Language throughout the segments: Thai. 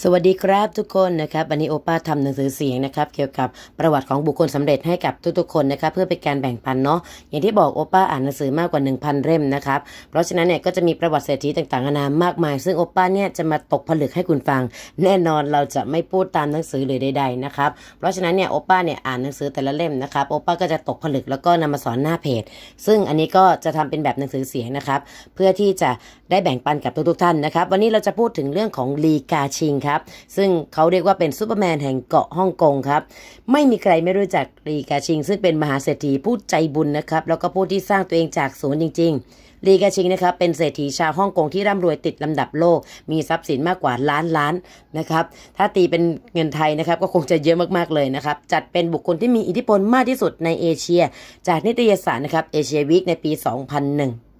สวัสดีครับทุกคนนะครับวันนี้โอป้าทำหนังสือเสียงนะครับเกี่ยวกับประวัติของบุคคลสำเร็จให้กับทุกๆคนนะครับเพื่อเป็นการแบ่งปันเนาะอย่างที่บอกโอป้าอ่านหนังสือมากกว่า 1,000 เล่มนะครับเพราะฉะนั้นเนี่ยก็จะมีประวัติเศรษฐีต่างๆนานามากมาย ซึ่งโอป้าเนี่ยจะมาตกผลึกให้คุณฟัง แน่นอนเราจะไม่พูดตามหนังสือเลยใดๆนะครับเพราะฉะนั้นเนี่ยโอป้าเนี่ยอ่านหนังสือแต่ละเล่มนะครับโอป้าก็จะตกผลึกแล้วก็นำมาสอนหน้าเพจ ซึ่งอันนี้ก็จะทำเป็นแบบหนังสือเสียงนะครับเพื่อที่จะได้แบ่งปันกับทุกๆท่านนะครับวันนี้เราจะพูดถึงเรื่องของลีกาชิงครับ ซึ่งเขาเรียกว่าเป็นซูเปอร์แมนแห่งเกาะฮ่องกงครับ ไม่มีใครไม่รู้จักลีกาชิง ซึ่งเป็นมหาเศรษฐีผู้ใจบุญนะครับ แล้วก็ผู้ที่สร้างตัวเองจากศูนย์จริง ๆ ลีกาชิงนะครับเป็นเศรษฐีชาวฮ่องกงที่ร่ำรวยติดลำดับโลก มีทรัพย์สินมากกว่าล้านล้านนะครับถ้าตีเป็นเงินไทยนะครับก็คงจะเยอะมากๆเลยนะครับจัดเป็นบุคคลที่มีอิทธิพลมากที่สุดในเอเชีย จากนิตยสารนะครับเอเชียวีคในปี 2001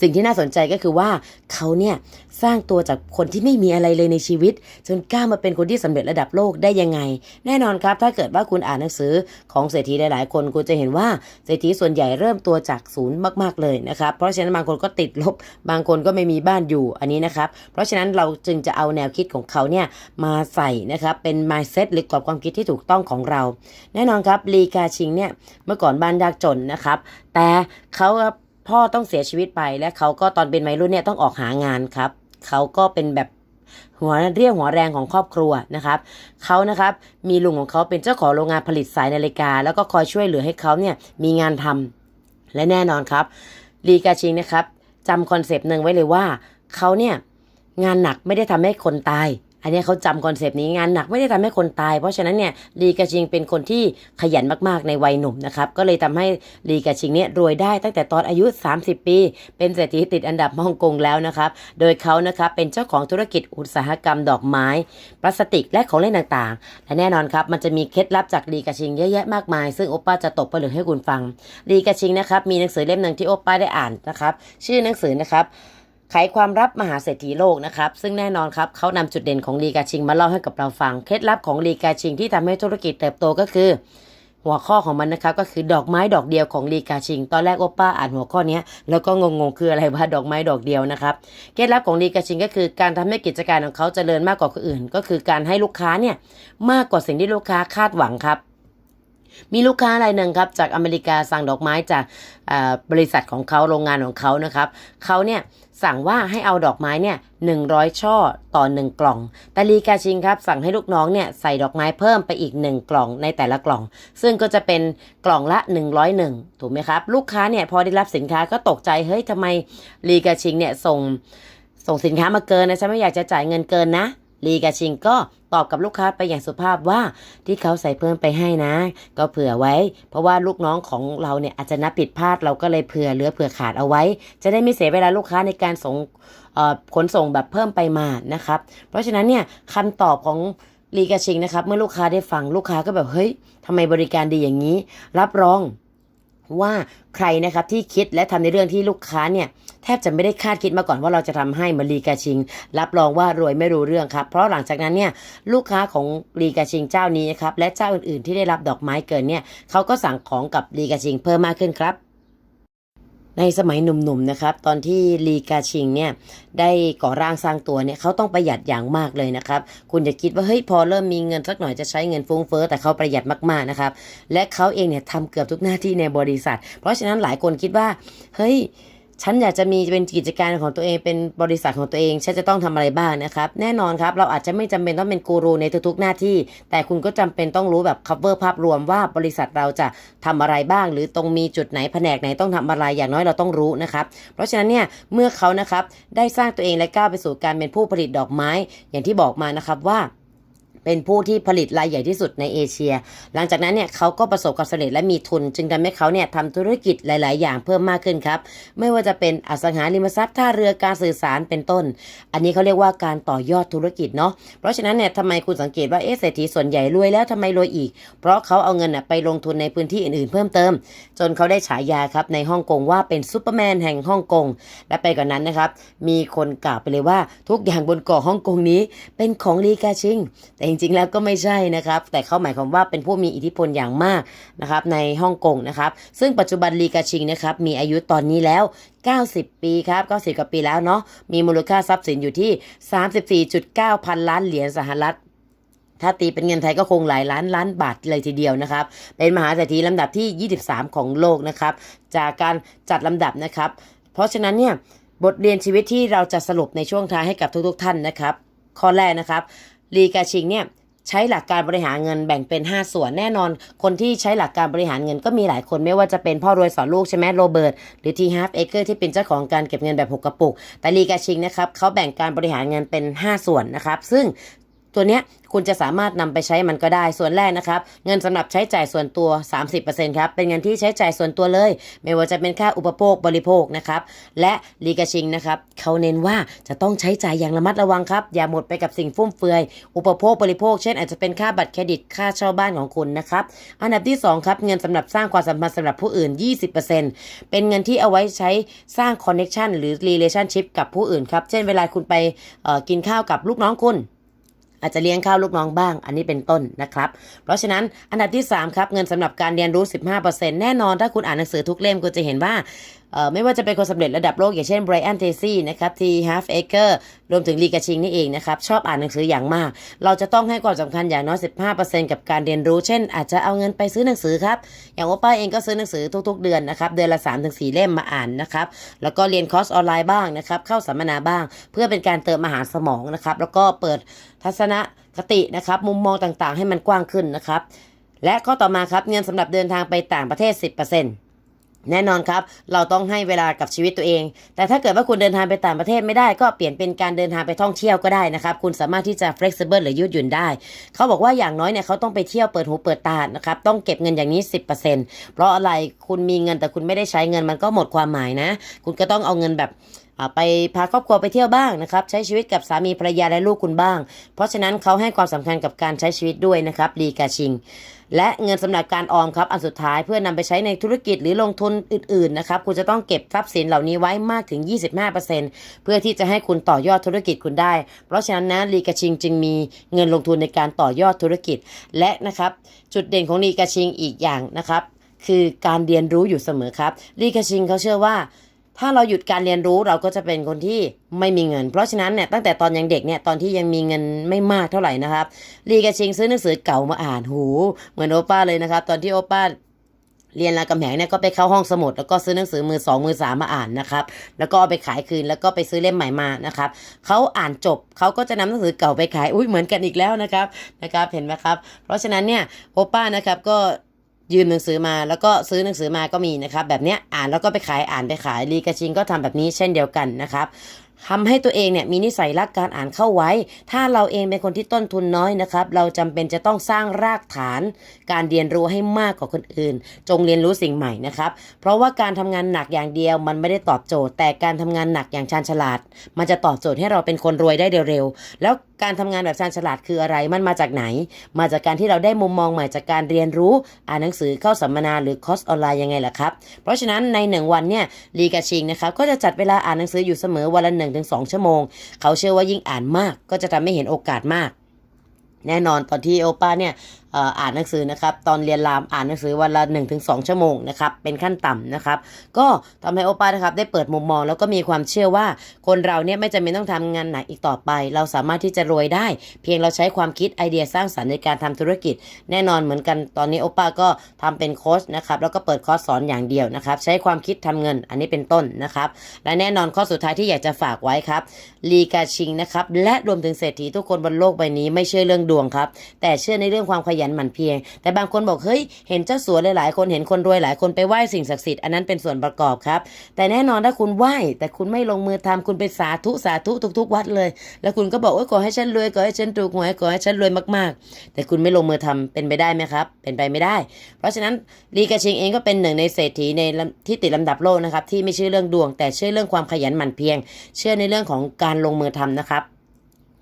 สิ่งที่น่าสนใจก็คือว่าเขาเนี่ยสร้างตัวจากคนที่ไม่มีอะไรเลยในชีวิต จนกล้ามาเป็นคนที่สำเร็จระดับโลกได้ยังไง แน่นอนครับ ถ้าเกิดว่าคุณอ่านหนังสือของเศรษฐีหลายๆ คนคุณจะเห็นว่าเศรษฐีส่วนใหญ่เริ่มตัวจากศูนย์มากๆเลยนะครับเพราะฉะนั้นบางคนก็ติดลบ บางคนก็ไม่มีบ้านอยู่อันนี้นะครับเพราะฉะนั้นเราจึงจะเอาแนวคิดของเขาเนี่ยมาใส่นะครับเป็น mindset หรือกรอบความคิดที่ถูกต้องของเรา แน่นอนครับลีกาชิงเนี่ยเมื่อก่อนบ้านยากจนนะครับแต่เขา พ่อต้องเสียชีวิตไป และเขาก็ตอนเป็นวัยรุ่นเนี่ยต้องออกหางานครับ เขาก็เป็นแบบหัวเรียกหัวแรงของครอบครัวนะครับเขานะครับมีลุงของเขาเป็นเจ้าของโรงงานผลิตสายนาฬิกา แล้วก็คอยช่วยเหลือให้เขาเนี่ยมีงานทำและแน่นอนครับลีกาชิงนะครับจำคอนเซปต์หนึ่งไว้เลยว่าเขาเนี่ยงานหนักไม่ได้ทำให้คนตาย อันนี้เขาจำคอนเซปต์นี้งานหนักไม่ได้ทำให้คนตาย เพราะฉะนั้นเนี่ยลีกาชิงเป็นคนที่ขยันมากๆในวัยหนุ่มนะครับ ก็เลยทำให้ลีกาชิงเนี่ยรวยได้ตั้งแต่ตอนอายุ 30 ปี เป็นเศรษฐีติดอันดับฮ่องกงแล้วนะครับ โดยเขานะครับเป็นเจ้าของธุรกิจอุตสาหกรรมดอกไม้ พลาสติกและของเล่นต่างๆ และแน่นอนครับมันจะมีเคล็ดลับจากลีกาชิงเยอะแยะมากมาย ซึ่งโอป้าจะตกผลึกให้คุณฟังลีกาชิงนะครับมีหนังสือเล่มหนึ่งที่โอป้าได้อ่านนะครับชื่อหนังสือนะครับ ไขความลับมหาเศรษฐีโลกนะครับ ซึ่งแน่นอนครับเขานำจุดเด่นของลีกาชิงมาเล่าให้กับเราฟัง เคล็ดลับของลีกาชิงที่ทำให้ธุรกิจเติบโตก็คือ หัวข้อของมันนะครับก็คือดอกไม้ดอกเดียวของลีกาชิง ตอนแรกโอป้าอ่านหัวข้อนี้แล้วก็งงๆคืออะไรว่าดอกไม้ดอกเดียวนะครับเคล็ดลับของลีกาชิงก็คือการทำให้กิจการของเขาเจริญมากกว่าคนอื่น ก็คือการให้ลูกค้าเนี่ยมากกว่าสิ่งที่ลูกค้าคาดหวังครับ มีลูกค้ารายหนึ่งครับจากอเมริกาสั่งดอกไม้จากบริษัทของเขาโรงงานของเขานะครับเขาเนี่ยสั่งว่าให้เอาดอกไม้เนี่ยหนึ่งร้อยช่อต่อหนึ่งกล่อง แต่ลีกาชิงครับ สั่งให้ลูกน้องเนี่ยใส่ดอกไม้เพิ่มไปอีกหนึ่งกล่องในแต่ละกล่อง ซึ่งก็จะเป็นกล่องละ101ถูกไหมครับ ลูกค้าเนี่ยพอได้รับสินค้าก็ตกใจเฮ้ยทำไมลีกาชิงเนี่ยส่งส่งสินค้ามาเกินนะฉันไม่อยากจะจ่ายเงินเกินนะ ลีกาชิงก็ตอบกับลูกค้าไปอย่างสุภาพว่าที่เขาใส่เพิ่มไปให้นะ ก็เผื่อไว้ เพราะว่าลูกน้องของเราเนี่ยอาจจะนับผิดพลาดเราก็เลยเผื่อเหลือเผื่อขาดเอาไว้ จะได้ไม่เสียเวลาลูกค้าในการส่งขนส่งแบบเพิ่มไปมานะครับ เพราะฉะนั้นเนี่ยคำตอบของลีกาชิงนะครับ เมื่อลูกค้าได้ฟังลูกค้าก็แบบเฮ้ยทำไมบริการดีอย่างนี้ รับรอง ว่าใครนะครับที่คิดและทำในเรื่องที่ลูกค้าเนี่ยแทบจะไม่ได้คาดคิดมาก่อนว่าเราจะทำให้มารีกาชิง รับรองว่ารวยไม่รู้เรื่องครับ เพราะหลังจากนั้นเนี่ยลูกค้าของรีกาชิงเจ้านี้นะครับและเจ้าอื่นๆ ที่ได้รับดอกไม้เกินเนี่ยเขาก็สั่งของกับรีกาชิงเพิ่มมากขึ้นครับ ในสมัยหนุ่มๆนะครับ ตอนที่ลีกาชิงเนี่ยได้ก่อร่างสร้างตัวเนี่ยเขาต้องประหยัดอย่างมากเลยนะครับ คุณจะคิดว่าเฮ้ยพอเริ่มมีเงินสักหน่อยจะใช้เงินฟุ้งเฟ้อแต่เขาประหยัดมากๆนะครับ และเขาเองเนี่ยทำเกือบทุกหน้าที่ในบริษัท เพราะฉะนั้นหลายคนคิดว่าเฮ้ย ฉันอยากจะมีเป็นกิจการของตัวเองเป็นบริษัทของตัวเองฉันจะต้องทำอะไรบ้างนะครับ แน่นอนครับเราอาจจะไม่จำเป็นต้องเป็นกูรูในทุกๆหน้าที่ แต่คุณก็จำเป็นต้องรู้แบบ cover ภาพรวมว่าบริษัทเราจะทำอะไรบ้าง หรือตรงมีจุดไหนแผนกไหนต้องทำอะไรอย่างน้อยเราต้องรู้นะครับ เพราะฉะนั้นเนี่ยเมื่อเขานะครับได้สร้างตัวเองและก้าวไปสู่การเป็นผู้ผลิตดอกไม้ อย่างที่บอกมานะครับว่า เป็นผู้ที่ผลิตรายใหญ่ที่สุดในเอเชีย หลังจากนั้นเนี่ยเขาก็ประสบความสำเร็จและมีทุน จึงทำให้เขาเนี่ยทำธุรกิจหลาย ๆ อย่างเพิ่มมากขึ้นครับ ไม่ว่าจะเป็นอสังหาริมทรัพย์ท่าเรือการสื่อสารเป็นต้น อันนี้เขาเรียกว่าการต่อยอดธุรกิจเนาะเพราะฉะนั้นเนี่ยทำไมคุณสังเกตว่าเอเศรษฐีส่วนใหญ่รวยแล้วทำไมรวยอีก เพราะเขาเอาเงินน่ะไปลงทุนในพื้นที่อื่น ๆ เพิ่มเติม จนเขาได้ฉายาครับในฮ่องกงว่าเป็นซูเปอร์แมนแห่งฮ่องกงและไปกว่านนั้นนะครับมีคนกล่าวไปเลยว่าทุกอย่างบนเกาะฮ่องกงนี้ เป็นของลีกาชิงแต่จจริงๆแล้วก็ไม่ใช่นะครับ แต่เขาหมายความว่าเป็นผู้มีอิทธิพลอย่างมากนะครับในฮ่องกงนะครับ ซึ่งปัจจุบันลีกาชิงนะครับมีอายุตอนนี้แล้ว 90 ปีครับ90กว่าปีแล้วเนาะมีมูลค่าทรัพย์สินอยู่ที่ 34.9 พันล้านเหรียญสหรัฐถ้าตีเป็นเงินไทยก็คงหลายล้านล้านบาทเลยทีเดียวนะครับ เป็นมหาเศรษฐีลำดับที่ 23 ของโลกนะครับ จากการจัดลำดับนะครับ เพราะฉะนั้นเนี่ยบทเรียนชีวิตที่เราจะสรุปในช่วงท้ายให้กับทุกๆ ท่านนะครับ ข้อแรกนะครับ ลีกาชิงเนี่ยใช้หลักการบริหารเงินแบ่งเป็น 5 ส่วนแน่นอน คนที่ใช้หลักการบริหารเงินก็มีหลายคนไม่ว่าจะเป็นพ่อรวยสอนลูกใช่ไหมโรเบิร์ตหรือทีฮาร์ฟเอเกอร์ที่เป็นเจ้าของการเก็บเงินแบบหกกระปุก แต่ลีกาชิงนะครับเขาแบ่งการบริหารเงินเป็น 5 ส่วนนะครับ ซึ่ง ตัวเนี้ยคุณจะสามารถนำไปใช้มันก็ได้ส่วนแรกนะครับ เงินสำหรับใช้จ่ายส่วนตัว 30%ครับ เป็นเงินที่ใช้จ่ายส่วนตัวเลย ไม่ว่าจะเป็นค่าอุปโภคบริโภคนะครับ และลีกาชิงนะครับเขาเน้นว่าจะต้องใช้จ่ายอย่างระมัดระวังครับ อย่าหมดไปกับสิ่งฟุ่มเฟือย อุปโภคบริโภค เช่นอาจจะเป็นค่าบัตรเครดิตค่าเช่าบ้านของคุณนะครับอันดับที่สองครับเงินสำหรับสร้างความสัมพันธ์สำหรับผู้อื่น 20%เป็นเงินที่เอาไว้ใช้สร้างคอนเน็ชันหรือ relationship กับผู้อื่นครับเช่นเวลาคุณไปกินข้าวกับลูกน้องคุณ อาจจะเลี้ยงข้าวลูกน้องบ้าง อันนี้เป็นต้นนะครับ เพราะฉะนั้นอันดับที่3ครับเงินสำหรับการเรียนรู้ 15%แน่นอนถ้าคุณอ่านหนังสือทุกเล่มคุณจะเห็นว่า ไม่ว่าจะเป็นคนสำเร็จระดับโลกอย่างเช่นไบรอันเทซี่นะครับทีฮาฟเอเกอร์รวมถึงลีกาชิงนี่เองนะครับ ชอบอ่านหนังสืออย่างมาก เราจะต้องให้ความสำคัญอย่างน้อย 15%กับการเรียนรู้ เช่น อาจจะเอาเงินไปซื้อหนังสือครับ อย่างโอป้าเองก็ซื้อหนังสือทุกๆ เดือนนะครับ เดือนละ 3-4 เล่มมาอ่านนะครับ แล้วก็เรียนคอร์สออนไลน์บ้างนะครับ เข้าสัมมนาบ้าง เพื่อเป็นการเติมอาหารสมองนะครับ แล้วก็เปิดทัศนคตินะครับ มุมมองต่างๆ ให้มันกว้างขึ้นนะครับ และข้อต่อมาครับ เงินสำหรับเดินทางไปต่างประเทศ 10% แน่นอนครับ เราต้องให้เวลากับชีวิตตัวเอง แต่ถ้าเกิดว่าคุณเดินทางไปต่างประเทศไม่ได้ ก็เปลี่ยนเป็นการเดินทางไปท่องเที่ยวก็ได้นะครับ คุณสามารถที่จะ flexible หรือยืดหยุ่นได้ เขาบอกว่าอย่างน้อยเนี่ยเขาต้องไปเที่ยวเปิดหูเปิดตานะครับ ต้องเก็บเงินอย่างนี้ 10%เพราะอะไร คุณมีเงินแต่คุณไม่ได้ใช้เงินมันก็หมดความหมายนะ คุณก็ต้องเอาเงินแบบไปพาครอบครัวไปเที่ยวบ้างนะครับ ใช้ชีวิตกับสามีภรรยาและลูกคุณบ้าง เพราะฉะนั้นเขาให้ความสำคัญกับการใช้ชีวิตด้วยนะครับลีกาชิง และเงินสำหรับการออมครับอันสุดท้ายเพื่อนำไปใช้ในธุรกิจหรือลงทุนอื่นๆนะครับคุณจะต้องเก็บทรัพย์สินเหล่านี้ไว้มากถึง 25%เพื่อที่จะให้คุณต่อยอดธุรกิจคุณได้ เพราะฉะนั้นนะลีกาชิงจึงมีเงินลงทุนในการต่อยอดธุรกิจ และนะครับจุดเด่นของลีกาชิงอีกอย่างนะครับคือการเรียนรู้อยู่เสมอครับลีกาชิงเขาเชื่อว่า ถ้าเราหยุดการเรียนรู้เราก็จะเป็นคนที่ไม่มีเงิน เพราะฉะนั้นเนี่ยตั้งแต่ตอนยังเด็กเนี่ยตอนที่ยังมีเงินไม่มากเท่าไหร่นะครับลีกาชิงซื้อหนังสือเก่ามาอ่านหูเหมือนโอป้าเลยนะครับ ตอนที่โอป้าเรียนรามกำแหงเนี่ยก็ไปเข้าห้องสมุด แล้วก็ซื้อหนังสือมือสองมือสามมาอ่านนะครับแล้วก็เอาไปขายคืนแล้วก็ไปซื้อเล่มใหม่มานะครับเขาอ่านจบเขาก็จะนำหนังสือเก่าไปขายอุ้ยเหมือนกันอีกแล้วนะครับนะครับเห็นไหมครับ เพราะฉะนั้นเนี่ยโอป้านะครับก็ ยืมหนังสือมาแล้วก็ซื้อหนังสือมาก็มีนะครับแบบเนี้ยอ่านแล้วก็ไปขายอ่านไปขายลีกาชิงก็ทำแบบนี้เช่นเดียวกันนะครับ ทำให้ตัวเองเนี่ยมีนิสัยรักการอ่านเข้าไว้ ถ้าเราเองเป็นคนที่ต้นทุนน้อยนะครับ เราจำเป็นจะต้องสร้างรากฐาน การเรียนรู้ให้มากกว่าคนอื่น จงเรียนรู้สิ่งใหม่นะครับ เพราะว่าการทำงานหนักอย่างเดียวมันไม่ได้ตอบโจทย์ แต่การทำงานหนักอย่างชาญฉลาด มันจะตอบโจทย์ให้เราเป็นคนรวยได้เร็วๆ แล้วการทำงานแบบชาญฉลาดคืออะไร มันมาจากไหน มาจากการที่เราได้มุมมองใหม่จากการเรียนรู้ อ่านหนังสือเข้าสัมมนาหรือคอร์สออนไลน์ยังไงล่ะครับ เพราะฉะนั้นในหนึ่งวันเนี่ยลีกาชิงนะครับก็จะจัดเวลาอ่านหนังสืออยู่เสมอวันละหนึ่งถึงสองชั่วโมง เขาเชื่อว่ายิ่งอ่านมากก็จะทำให้เห็นโอกาสมาก แน่นอนตอนที่โอป้าเนี่ย อ่านหนังสือนะครับตอนเรียนรามอ่านหนังสือวันละ 1-2 ชั่วโมงนะครับเป็นขั้นต่ำนะครับก็ทำให้โอป้านะครับได้เปิดมุมมองแล้วก็มีความเชื่อว่า คนเราเนี่ยไม่จำเป็นต้องทำงานหนักอีกต่อไป เราสามารถที่จะรวยได้ เพียงเราใช้ความคิดไอเดียสร้างสรรค์ในการทำธุรกิจ แน่นอนเหมือนกันตอนนี้โอป้าก็ทำเป็นโค้ชนะครับแล้วก็เปิดคอร์สสอนอย่างเดียวนะครับใช้ความคิดทำเงินอันนี้เป็นต้นนะครับและแน่นอนข้อสุดท้ายที่อยากจะฝากไว้ครับลีกาชิงนะครับและรวมถึงเศรษฐีทุกคนบนโลกใบนี้ไม่เชื่อเรื่องดวงครับแต่เชื่อในเรื่องความขยันหมั่นเพียรแต่บางคนบอกเฮ้ยเห็นเจ้าสัวหลายๆคนเห็นคนรวยหลายคนไปไหว้สิ่งศักดิ์สิทธิ์อันนั้นเป็นส่วนประกอบครับ แต่แน่นอนถ้าคุณไหว้แต่คุณไม่ลงมือทำคุณไปสาธุสาธุทุกๆ วัดเลย แล้วคุณก็บอกว่าขอให้ฉันรวยขอให้ฉันถูกหวยขอให้ฉันรวยมากๆ แต่คุณไม่ลงมือทำเป็นไปได้ไหมครับ เป็นไปไม่ได้ เพราะฉะนั้นลีกาชิงเองก็เป็นหนึ่งในเศรษฐีในที่ติดลำดับโลกนะครับที่ไม่เชื่อเรื่องดวง แต่เชื่อเรื่องความขยันหมั่นเพียรเชื่อในเรื่องของการลงมือทำนะครับ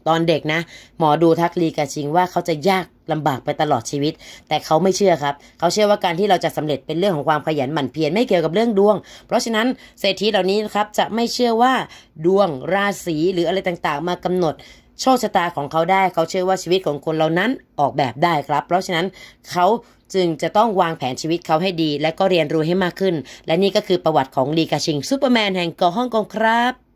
ตอนเด็กนะ หมอดูทักลีกาชิงว่าเขาจะยาก ลำบากไปตลอดชีวิต แต่เขาไม่เชื่อครับ เขาเชื่อว่าการที่เราจะสำเร็จเป็นเรื่องของความขยันหมั่นเพียรไม่เกี่ยวกับเรื่องดวง เพราะฉะนั้นเศรษฐีเหล่านี้นะครับจะไม่เชื่อว่าดวงราศีหรืออะไรต่างๆ มากำหนดโชคชะตาของเขาได้ เขาเชื่อว่าชีวิตของคนเรานั้นออกแบบได้ครับ เพราะฉะนั้นเขาจึงจะต้องวางแผนชีวิตเขาให้ดี และก็เรียนรู้ให้มากขึ้น และนี่ก็คือประวัติของลีกาชิงซูเปอร์แมนแห่งเกาะฮ่องกงครับ